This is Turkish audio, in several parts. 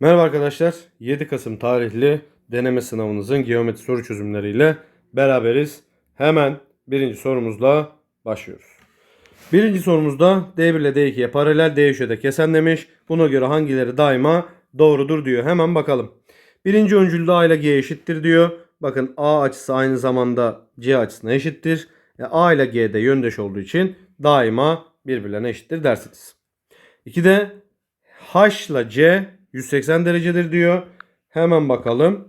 Merhaba arkadaşlar. 7 Kasım tarihli deneme sınavınızın geometri soru çözümleriyle beraberiz. Hemen birinci sorumuzla başlıyoruz. Birinci sorumuzda D1 ile D2'ye paralel D3'e de kesen demiş. Buna göre hangileri daima doğrudur diyor. Hemen bakalım. Birinci öncülde A ile G eşittir diyor. Bakın A açısı aynı zamanda C açısına eşittir. E, A ile G de yöndeş olduğu için daima birbirlerine eşittir dersiniz. 2'de H ile C 180 derecedir diyor. Hemen bakalım.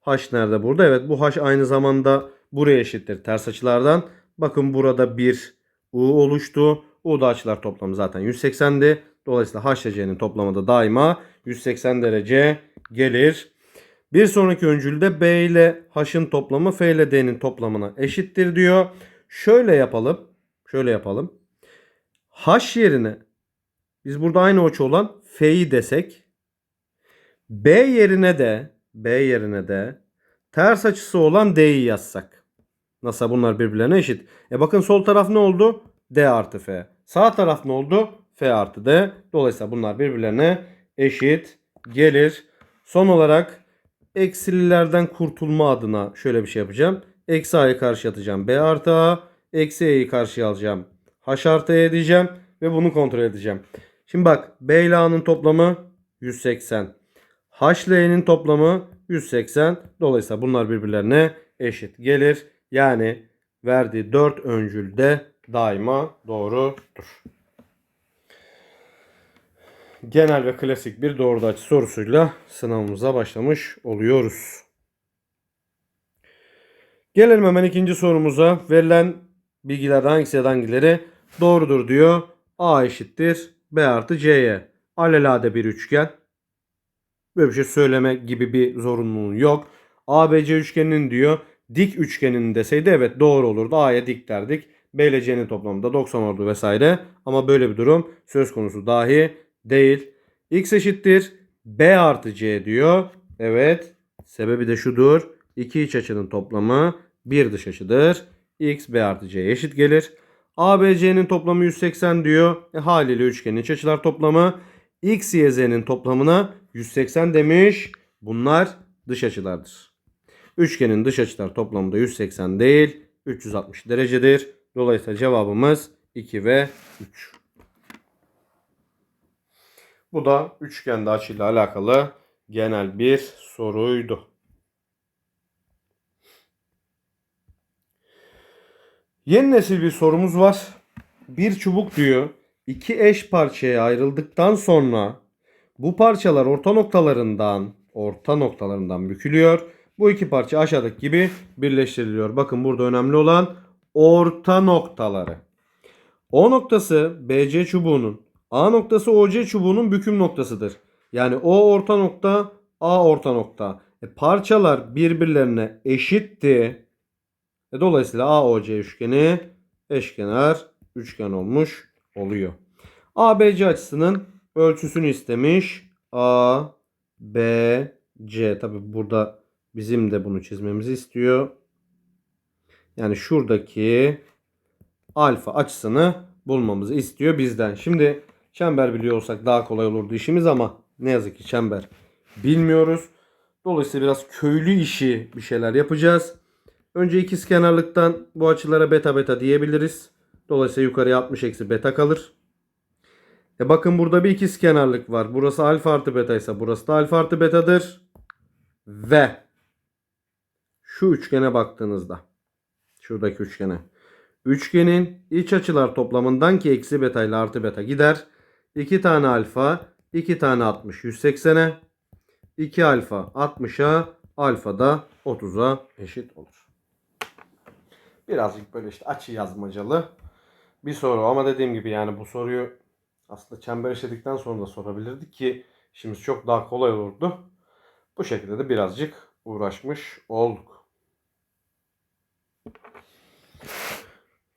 H nerede burada? Evet bu H aynı zamanda buraya eşittir ters açılardan. Bakın burada bir U oluştu. U da açılar toplamı zaten 180'di. Dolayısıyla H ile C'nin toplamı da daima 180 derece gelir. Bir sonraki öncülde B ile H'ın toplamı F ile D'nin toplamına eşittir diyor. Şöyle yapalım. Şöyle yapalım. H yerine biz burada aynı ölçü olan F'yi desek B yerine de B yerine de ters açısı olan D'yi yazsak. Nasıl bunlar birbirlerine eşit. E bakın sol taraf ne oldu? D artı F. Sağ taraf ne oldu? F artı D. Dolayısıyla bunlar birbirlerine eşit gelir. Son olarak eksililerden kurtulma adına şöyle bir şey yapacağım. Eksi A'yı karşı atacağım. B artı A. Eksi E'yi karşıya alacağım. H artı E diyeceğim. Ve bunu kontrol edeceğim. Şimdi bak B ile A'nın toplamı 180. H toplamı 180. Dolayısıyla bunlar birbirlerine eşit gelir. Yani verdiği 4 öncül de daima doğrudur. Genel ve klasik bir doğru açı sorusuyla sınavımıza başlamış oluyoruz. Gelelim hemen ikinci sorumuza. Verilen bilgilerden hangisi ya da hangileri doğrudur diyor. A eşittir B artı C'ye. Alelade bir üçgen. Böyle bir şey söyleme gibi bir zorunluluğun yok. ABC üçgeninin diyor dik üçgenin deseydi evet doğru olurdu. A'ya dik derdik. B ile C'nin toplamı da 90 oldu vesaire. Ama böyle bir durum söz konusu dahi değil. X eşittir B artı C diyor. Evet. Sebebi de şudur. İki iç açının toplamı bir dış açıdır. X B artı C eşit gelir. ABC'nin toplamı 180 diyor. E, haliyle üçgenin iç açılar toplamı X, Y, Z'nin toplamına 180 demiş. Bunlar dış açılardır. Üçgenin dış açılar toplamı da 180 değil 360 derecedir. Dolayısıyla cevabımız 2 ve 3. Bu da üçgende açıyla alakalı genel bir soruydu. Yeni nesil bir sorumuz var. Bir çubuk diyor. iki eş parçaya ayrıldıktan sonra bu parçalar orta noktalarından orta noktalarından bükülüyor. Bu iki parça aşağıdaki gibi birleştiriliyor. Bakın burada önemli olan orta noktaları. O noktası BC çubuğunun, A noktası OC çubuğunun büküm noktasıdır. Yani O orta nokta, A orta nokta. E, parçalar birbirlerine eşitti. E, dolayısıyla AOC üçgeni eşkenar üçgen olmuş oluyor. ABC açısının ölçüsünü istemiş. A, B, C. Tabi burada bizim de bunu çizmemizi istiyor. Yani şuradaki alfa açısını bulmamızı istiyor bizden. Şimdi çember biliyor olsak daha kolay olurdu işimiz ama ne yazık ki çember bilmiyoruz. Dolayısıyla biraz köylü işi bir şeyler yapacağız. Önce ikizkenarlıktan bu açılara beta beta diyebiliriz. Dolayısıyla yukarıya 60 eksi beta kalır. E bakın burada bir ikizkenarlık var. Burası alfa artı beta ise burası da alfa artı betadır. Ve şu üçgene baktığınızda şuradaki üçgene üçgenin iç açılar toplamından ki eksi beta ile artı beta gider. 2 tane alfa 2 tane 60 180'e 2 alfa 60'a alfa da 30'a eşit olur. Birazcık böyle işte açı yazmacalı bir soru ama dediğim gibi yani bu soruyu aslında çember işledikten sonra da sorabilirdik ki işimiz çok daha kolay olurdu. Bu şekilde de birazcık uğraşmış olduk.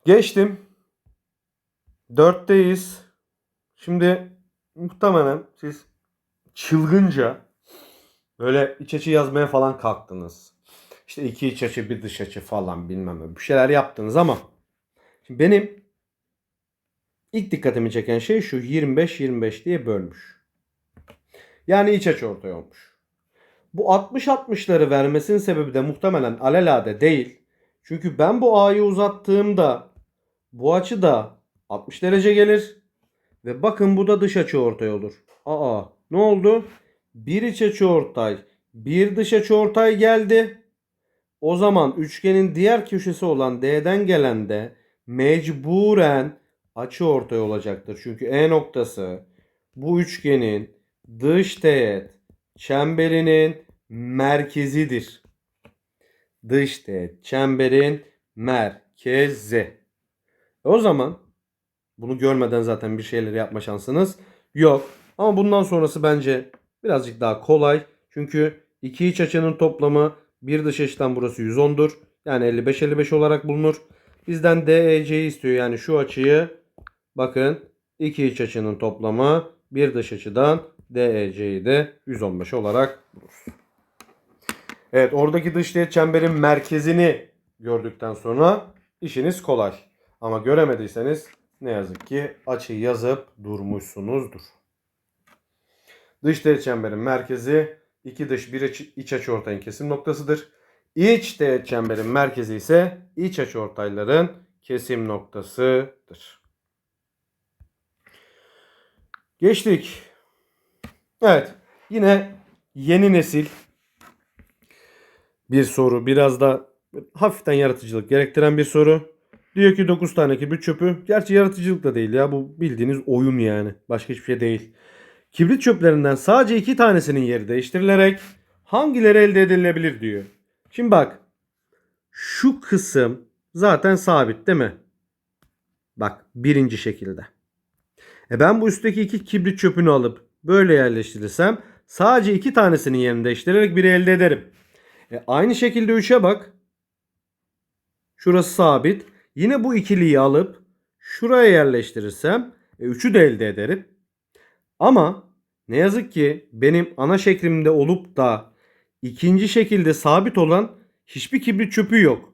Geçtim. Dörtteyiz. Şimdi muhtemelen siz çılgınca böyle iç açı yazmaya falan kalktınız. İşte iki iç açı bir dış açı falan bilmem ne bir şeyler yaptınız ama şimdi benim ilk dikkatimi çeken şey şu 25-25 diye bölmüş. Yani iç açı ortay olmuş. Bu 60-60'ları vermesinin sebebi de muhtemelen alelade değil. Çünkü ben bu A'yı uzattığımda bu açı da 60 derece gelir. Ve bakın bu da dış açı ortay olur. Aa ne oldu? Bir iç açı ortay, bir dış açı ortay geldi. O zaman üçgenin diğer köşesi olan D'den gelen de mecburen açı ortay olacaktır. Çünkü E noktası bu üçgenin dış teğet çemberinin merkezidir. Dış teğet çemberin merkezi. E o zaman bunu görmeden zaten bir şeyler yapma şansınız yok. Ama bundan sonrası bence birazcık daha kolay. Çünkü iki iç açının toplamı bir dış açıdan burası 110'dur. Yani 55-55 olarak bulunur. Bizden DEC'yi istiyor. Yani şu açıyı bakın iki iç açının toplamı bir dış açıdan DEC'yi de 115 olarak buluruz. Evet oradaki dış teğet çemberin merkezini gördükten sonra işiniz kolay. Ama göremediyseniz ne yazık ki açıyı yazıp durmuşsunuzdur. Dış teğet çemberin merkezi iki dış bir iç, iç açı ortayın kesim noktasıdır. İç teğet çemberin merkezi ise iç açı ortayların kesim noktasıdır. Geçtik. Evet. Yine yeni nesil bir soru. Biraz da hafiften yaratıcılık gerektiren bir soru. Diyor ki 9 tane kibrit çöpü. Gerçi yaratıcılık da değil ya. Bu bildiğiniz oyun yani. Başka hiçbir şey değil. Kibrit çöplerinden sadece iki tanesinin yeri değiştirilerek hangileri elde edilebilir diyor. Şimdi bak. Şu kısım zaten sabit değil mi? Bak birinci şekilde. E ben bu üstteki iki kibrit çöpünü alıp böyle yerleştirirsem sadece iki tanesinin yerini değiştirerek biri elde ederim. E aynı şekilde 3'e bak. Şurası sabit. Yine bu ikiliyi alıp şuraya yerleştirirsem e, 3'ü de elde ederim. Ama ne yazık ki benim ana şeklimde olup da ikinci şekilde sabit olan hiçbir kibrit çöpü yok.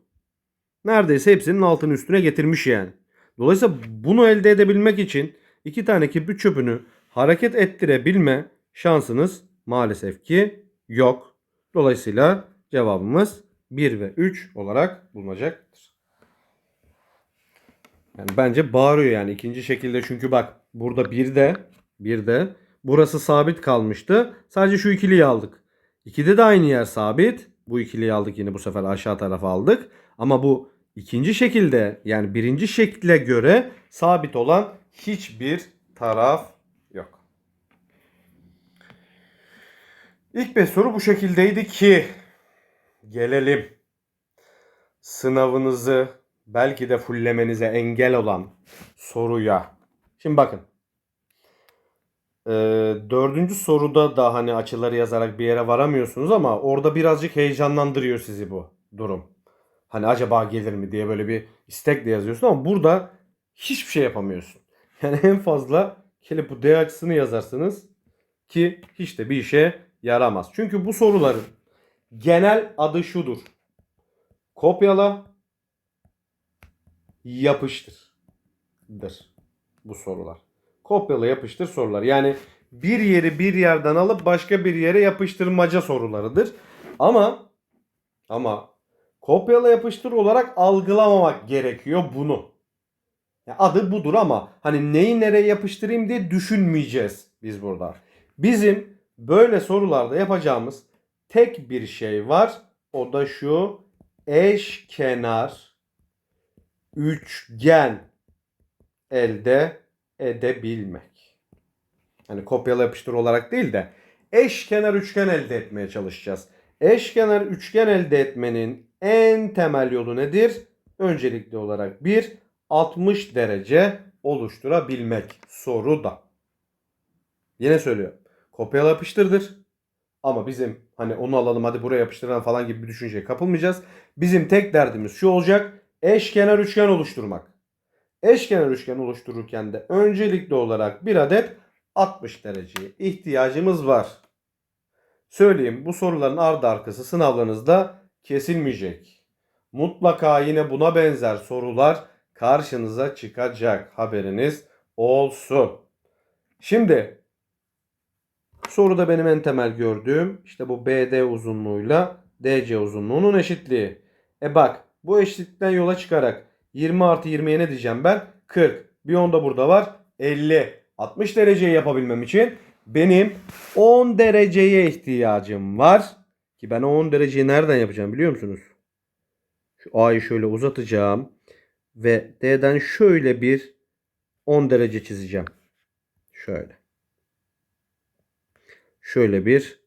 Neredeyse hepsinin altını üstüne getirmiş yani. Dolayısıyla bunu elde edebilmek için iki tane kibrit çöpünü hareket ettirebilme şansınız maalesef ki yok. Dolayısıyla cevabımız 1 ve 3 olarak bulunacaktır. Yani bence bağırıyor yani ikinci şekilde çünkü bak burada bir de bir de burası sabit kalmıştı. Sadece şu ikiliyi aldık. İkide de aynı yer sabit. Bu ikiliyi aldık yine bu sefer aşağı tarafa aldık. Ama bu ikinci şekilde yani birinci şekle göre sabit olan hiçbir taraf yok. İlk beş soru bu şekildeydi ki gelelim sınavınızı belki de fullemenize engel olan soruya. Şimdi bakın. Ee, dördüncü soruda da hani açıları yazarak bir yere varamıyorsunuz ama orada birazcık heyecanlandırıyor sizi bu durum. Hani acaba gelir mi diye böyle bir istekle yazıyorsun ama burada hiçbir şey yapamıyorsun. Yani en fazla gelip bu D açısını yazarsınız ki hiç de bir işe yaramaz. Çünkü bu soruların genel adı şudur. Kopyala, yapıştır. Dır bu sorular. Kopyala yapıştır sorular. Yani bir yeri bir yerden alıp başka bir yere yapıştırmaca sorularıdır. Ama ama kopyala yapıştır olarak algılamamak gerekiyor bunu. Adı budur ama hani neyi nereye yapıştırayım diye düşünmeyeceğiz biz burada. Bizim böyle sorularda yapacağımız tek bir şey var. O da şu eşkenar üçgen elde edebilmek. Hani kopyala yapıştır olarak değil de eşkenar üçgen elde etmeye çalışacağız. Eşkenar üçgen elde etmenin en temel yolu nedir? Öncelikli olarak bir 60 derece oluşturabilmek soruda. Yine söylüyorum. Kopyala yapıştırdır. Ama bizim hani onu alalım hadi buraya yapıştıralım falan gibi bir düşünceye kapılmayacağız. Bizim tek derdimiz şu olacak. Eşkenar üçgen oluşturmak. Eşkenar üçgen oluştururken de öncelikli olarak bir adet 60 dereceye ihtiyacımız var. Söyleyeyim bu soruların ardı arkası sınavlarınızda kesilmeyecek. Mutlaka yine buna benzer sorular karşınıza çıkacak. Haberiniz olsun. Şimdi Soruda benim en temel gördüğüm işte bu BD uzunluğuyla DC uzunluğunun eşitliği. E bak bu eşitlikten yola çıkarak 20 artı 20'ye ne diyeceğim ben? 40. Bir 10 da burada var. 50. 60 dereceyi yapabilmem için benim 10 dereceye ihtiyacım var. Ki ben o 10 dereceyi nereden yapacağım biliyor musunuz? Şu A'yı şöyle uzatacağım. Ve D'den şöyle bir 10 derece çizeceğim. Şöyle. Şöyle bir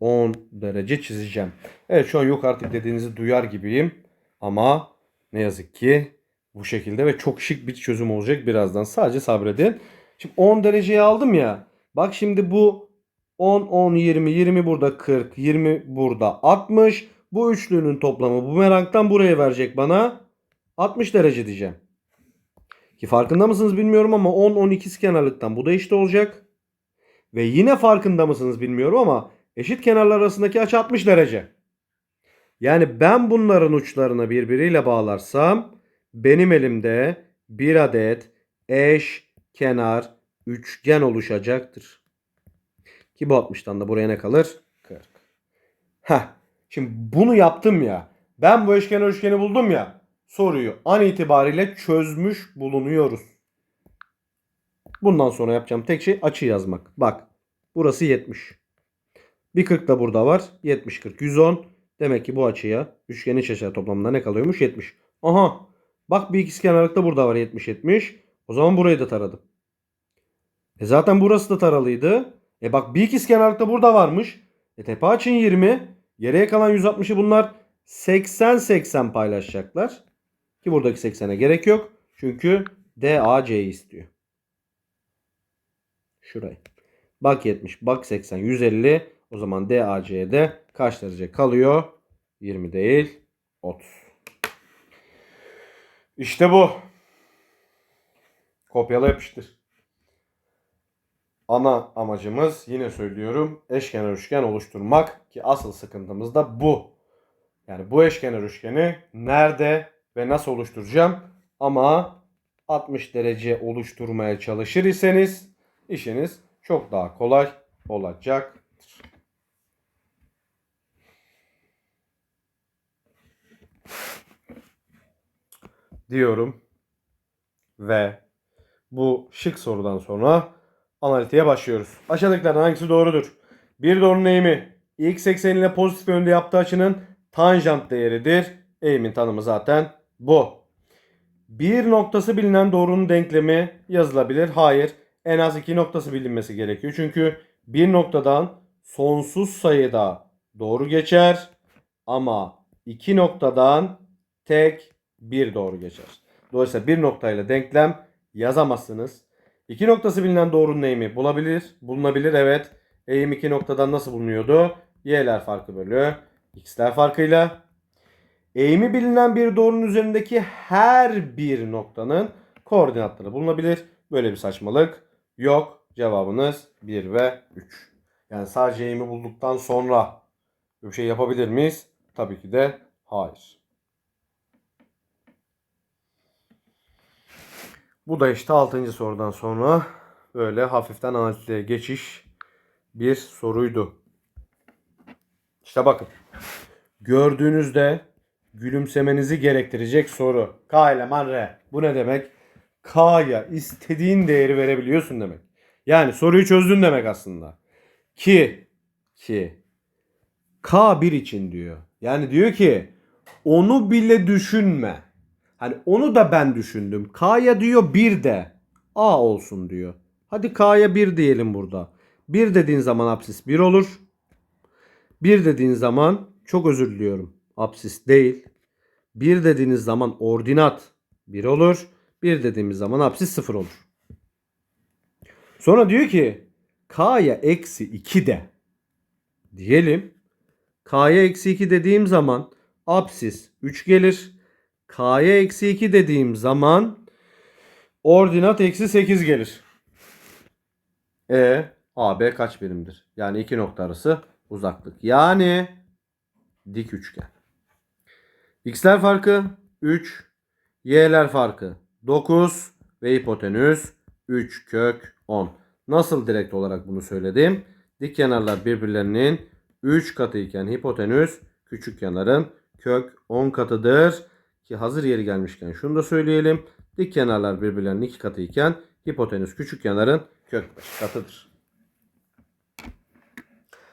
10 derece çizeceğim. Evet şu an yok artık dediğinizi duyar gibiyim. Ama ne yazık ki bu şekilde ve çok şık bir çözüm olacak birazdan. Sadece sabredin. Şimdi 10 dereceyi aldım ya. Bak şimdi bu 10, 10, 20, 20 burada 40, 20 burada 60. Bu üçlünün toplamı bumerangdan buraya verecek bana 60 derece diyeceğim. Ki farkında mısınız bilmiyorum ama 10, 12 kenarlıktan bu da eşit olacak. Ve yine farkında mısınız bilmiyorum ama eşit kenarlar arasındaki açı 60 derece. Yani ben bunların uçlarını birbiriyle bağlarsam benim elimde bir adet eş kenar üçgen oluşacaktır. Ki bu 60'tan da buraya ne kalır? 40. Heh. Şimdi bunu yaptım ya. Ben bu eşkenar üçgeni buldum ya. Soruyu an itibariyle çözmüş bulunuyoruz. Bundan sonra yapacağım tek şey açı yazmak. Bak burası 70. Bir 40 da burada var. 70 40 110. Demek ki bu açıya üçgenin iç açılar toplamında ne kalıyormuş? 70. Aha. Bak bir ikizkenarlık da burada var 70 70. O zaman burayı da taradım. E zaten burası da taralıydı. E bak bir ikizkenarlık da burada varmış. E tepe açın 20. Geriye kalan 160'ı bunlar 80 80 paylaşacaklar. Ki buradaki 80'e gerek yok. Çünkü DAC'yi istiyor. Şurayı. Bak 70, bak 80, 150. O zaman DAC'de kaç derece kalıyor? 20 değil, 30. İşte bu. Kopyala yapıştır. Ana amacımız yine söylüyorum eşkenar üçgen oluşturmak ki asıl sıkıntımız da bu. Yani bu eşkenar üçgeni nerede ve nasıl oluşturacağım ama 60 derece oluşturmaya çalışır iseniz işiniz çok daha kolay olacaktır. Diyorum ve bu şık sorudan sonra analitiğe başlıyoruz. Aşağıdakilerden hangisi doğrudur? Bir doğrunun eğimi x ekseniyle pozitif yönde yaptığı açının tanjant değeridir. Eğimin tanımı zaten bu. Bir noktası bilinen doğrunun denklemi yazılabilir. Hayır. En az iki noktası bilinmesi gerekiyor. Çünkü bir noktadan sonsuz sayıda doğru geçer. Ama iki noktadan tek bir doğru geçer. Dolayısıyla bir noktayla denklem yazamazsınız. İki noktası bilinen doğrunun eğimi bulabilir. Bulunabilir evet. Eğim iki noktadan nasıl bulunuyordu? Y'ler farkı bölü x'ler farkıyla. Eğimi bilinen bir doğrunun üzerindeki her bir noktanın koordinatları bulunabilir. Böyle bir saçmalık yok. Cevabınız 1 ve 3. Yani sadece eğimi bulduktan sonra bir şey yapabilir miyiz? Tabii ki de hayır. Bu da işte 6. sorudan sonra böyle hafiften analitiğe geçiş bir soruydu. İşte bakın. Gördüğünüzde gülümsemenizi gerektirecek soru. K eleman R. Bu ne demek? K'ya istediğin değeri verebiliyorsun demek. Yani soruyu çözdün demek aslında. Ki ki K1 için diyor. Yani diyor ki onu bile düşünme. Hani onu da ben düşündüm. K'ya diyor bir de A olsun diyor. Hadi K'ya bir diyelim burada. Bir dediğin zaman apsis 1 olur. Bir dediğin zaman çok özür diliyorum. Apsis değil. Bir dediğiniz zaman ordinat 1 olur. Bir dediğimiz zaman apsis 0 olur. Sonra diyor ki K'ya eksi 2 de diyelim. K'ya eksi 2 dediğim zaman apsis 3 gelir. K'ya eksi 2 dediğim zaman ordinat eksi 8 gelir. E AB kaç birimdir? Yani iki nokta arası uzaklık. Yani dik üçgen. X'ler farkı 3, Y'ler farkı 9 ve hipotenüs 3 kök 10. Nasıl direkt olarak bunu söyledim? dik kenarlar birbirlerinin 3 katı iken hipotenüs küçük kenarın kök 10 katıdır. Ki hazır yeri gelmişken şunu da söyleyelim. Dik kenarlar birbirlerinin 2 katı iken hipotenüs küçük kenarın kök 5 katıdır.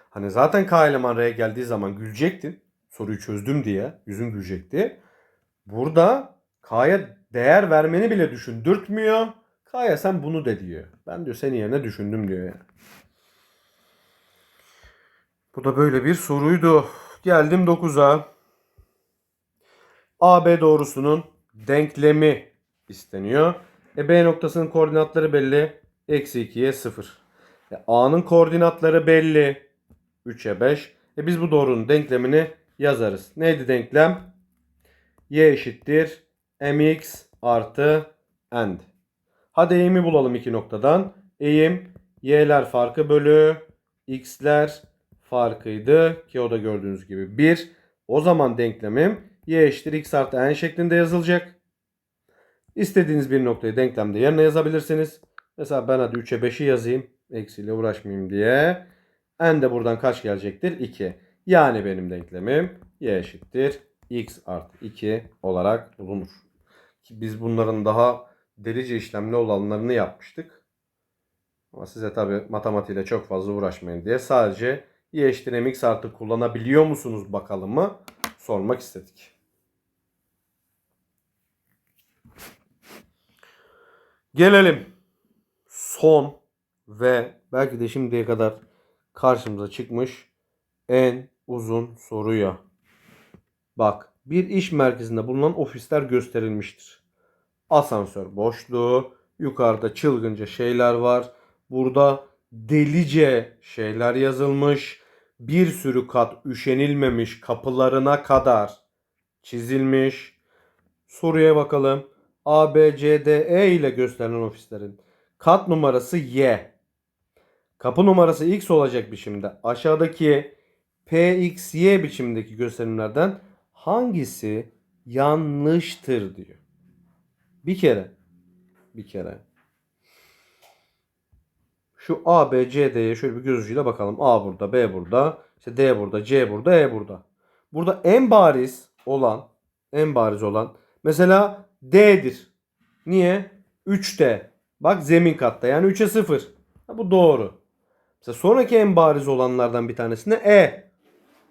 Hani zaten K eleman R'ye geldiği zaman gülecektin. Soruyu çözdüm diye yüzün gülecekti. Burada K'ya değer vermeni bile düşündürtmüyor. K'ya sen bunu de diyor. Ben diyor senin yerine düşündüm diyor yani. Bu da böyle bir soruydu. Geldim 9'a. AB doğrusunun denklemi isteniyor. E B noktasının koordinatları belli. Eksi 2'ye 0. E A'nın koordinatları belli. 3'e 5. E biz bu doğrunun denklemini yazarız. Neydi denklem? Y eşittir mx artı n. Hadi eğimi bulalım iki noktadan. Eğim y'ler farkı bölü x'ler farkıydı ki o da gördüğünüz gibi 1. O zaman denklemim y eşittir x artı n şeklinde yazılacak. İstediğiniz bir noktayı denklemde yerine yazabilirsiniz. Mesela ben hadi 3'e 5'i yazayım. Eksiyle uğraşmayayım diye. N de buradan kaç gelecektir? 2. Yani benim denklemim y eşittir x artı 2 olarak bulunur. Ki biz bunların daha delice işlemli olanlarını yapmıştık. Ama size tabi matematiğiyle çok fazla uğraşmayın diye sadece y eşittir mx artı kullanabiliyor musunuz bakalım mı sormak istedik. Gelelim son ve belki de şimdiye kadar karşımıza çıkmış en uzun soruya. Bak bir iş merkezinde bulunan ofisler gösterilmiştir. Asansör boşluğu, yukarıda çılgınca şeyler var. Burada delice şeyler yazılmış. Bir sürü kat üşenilmemiş kapılarına kadar çizilmiş. Soruya bakalım. A, B, C, D, E ile gösterilen ofislerin kat numarası Y. Kapı numarası X olacak biçimde. Aşağıdaki P, X, Y biçimindeki gösterimlerden hangisi yanlıştır diyor. Bir kere. Bir kere. Şu A, B, C, D'ye şöyle bir göz ucuyla bakalım. A burada, B burada, işte D burada, C burada, E burada. Burada en bariz olan, en bariz olan mesela D'dir. Niye? 3D. Bak zemin katta yani 3'e 0. Ha, bu doğru. Mesela sonraki en bariz olanlardan bir tanesine E.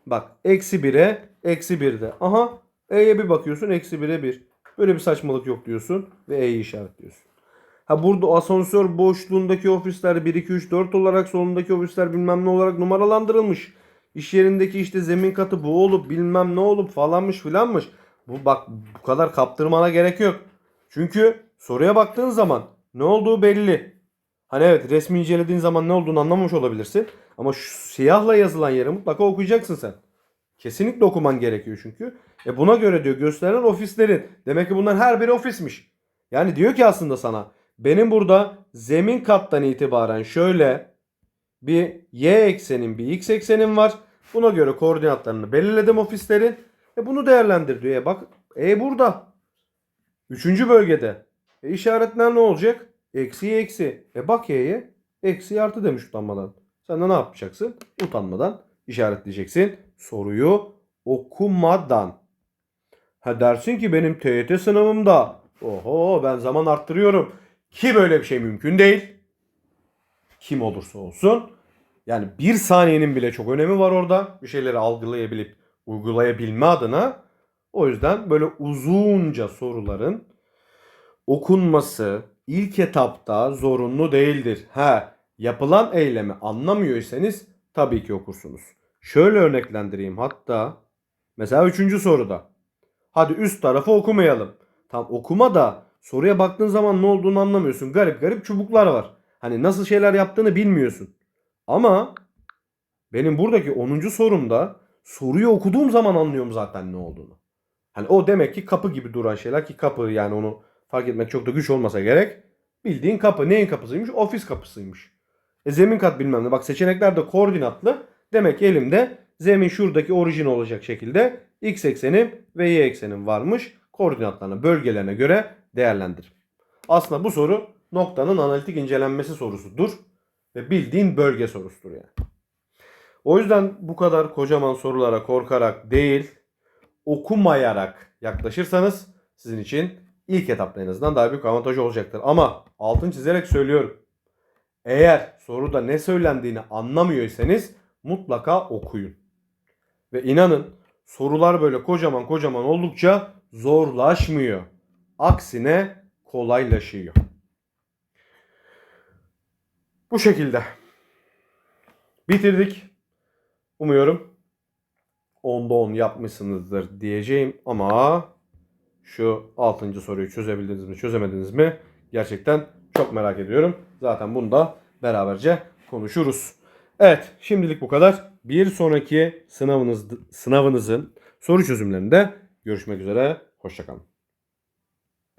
Bak eksi 1'e eksi 1'de. Aha E'ye bir bakıyorsun eksi 1'e 1. Böyle bir saçmalık yok diyorsun ve E'yi işaretliyorsun. Ha burada asansör boşluğundaki ofisler 1, 2, 3, 4 olarak solundaki ofisler bilmem ne olarak numaralandırılmış. İş yerindeki işte zemin katı bu olup bilmem ne olup falanmış filanmış. Bu bak bu kadar kaptırmana gerek yok. Çünkü soruya baktığın zaman ne olduğu belli. Hani evet resmi incelediğin zaman ne olduğunu anlamamış olabilirsin. Ama şu siyahla yazılan yeri mutlaka okuyacaksın sen. Kesinlikle okuman gerekiyor çünkü. E buna göre diyor gösterilen ofislerin. Demek ki bunların her biri ofismiş. Yani diyor ki aslında sana benim burada zemin kattan itibaren şöyle bir y eksenim bir x eksenim var. Buna göre koordinatlarını belirledim ofislerin. E bunu değerlendir diyor. E bak E burada. Üçüncü bölgede. E işaretler ne olacak? Eksi eksi. E bak y'ye eksi artı demiş utanmadan. Sen de ne yapacaksın? Utanmadan işaretleyeceksin. Soruyu okumadan. Ha dersin ki benim TYT sınavımda. Oho ben zaman arttırıyorum. Ki böyle bir şey mümkün değil. Kim olursa olsun. Yani bir saniyenin bile çok önemi var orada. Bir şeyleri algılayabilip uygulayabilme adına. O yüzden böyle uzunca soruların okunması ilk etapta zorunlu değildir. Ha, yapılan eylemi anlamıyorsanız tabii ki okursunuz. Şöyle örneklendireyim hatta mesela üçüncü soruda. Hadi üst tarafı okumayalım. Tam okuma da soruya baktığın zaman ne olduğunu anlamıyorsun. Garip garip çubuklar var. Hani nasıl şeyler yaptığını bilmiyorsun. Ama benim buradaki 10. sorumda soruyu okuduğum zaman anlıyorum zaten ne olduğunu. Hani o demek ki kapı gibi duran şeyler ki kapı yani onu fark etmek çok da güç olmasa gerek. Bildiğin kapı neyin kapısıymış? Ofis kapısıymış. E zemin kat bilmem ne. Bak seçenekler de koordinatlı. Demek ki elimde zemin şuradaki orijin olacak şekilde x eksenim ve y eksenim varmış. Koordinatlarını bölgelerine göre değerlendir. Aslında bu soru noktanın analitik incelenmesi sorusudur. Ve bildiğin bölge sorusudur yani. O yüzden bu kadar kocaman sorulara korkarak değil, okumayarak yaklaşırsanız sizin için ilk etapta en azından daha büyük avantaj olacaktır. Ama altın çizerek söylüyorum. Eğer soruda ne söylendiğini anlamıyorsanız mutlaka okuyun. Ve inanın sorular böyle kocaman kocaman oldukça zorlaşmıyor. Aksine kolaylaşıyor. Bu şekilde. Bitirdik. Umuyorum 10'da 10 yapmışsınızdır diyeceğim ama şu 6. soruyu çözebildiniz mi çözemediniz mi gerçekten çok merak ediyorum. Zaten bunu da beraberce konuşuruz. Evet şimdilik bu kadar. Bir sonraki sınavınız, sınavınızın soru çözümlerinde görüşmek üzere. Hoşçakalın.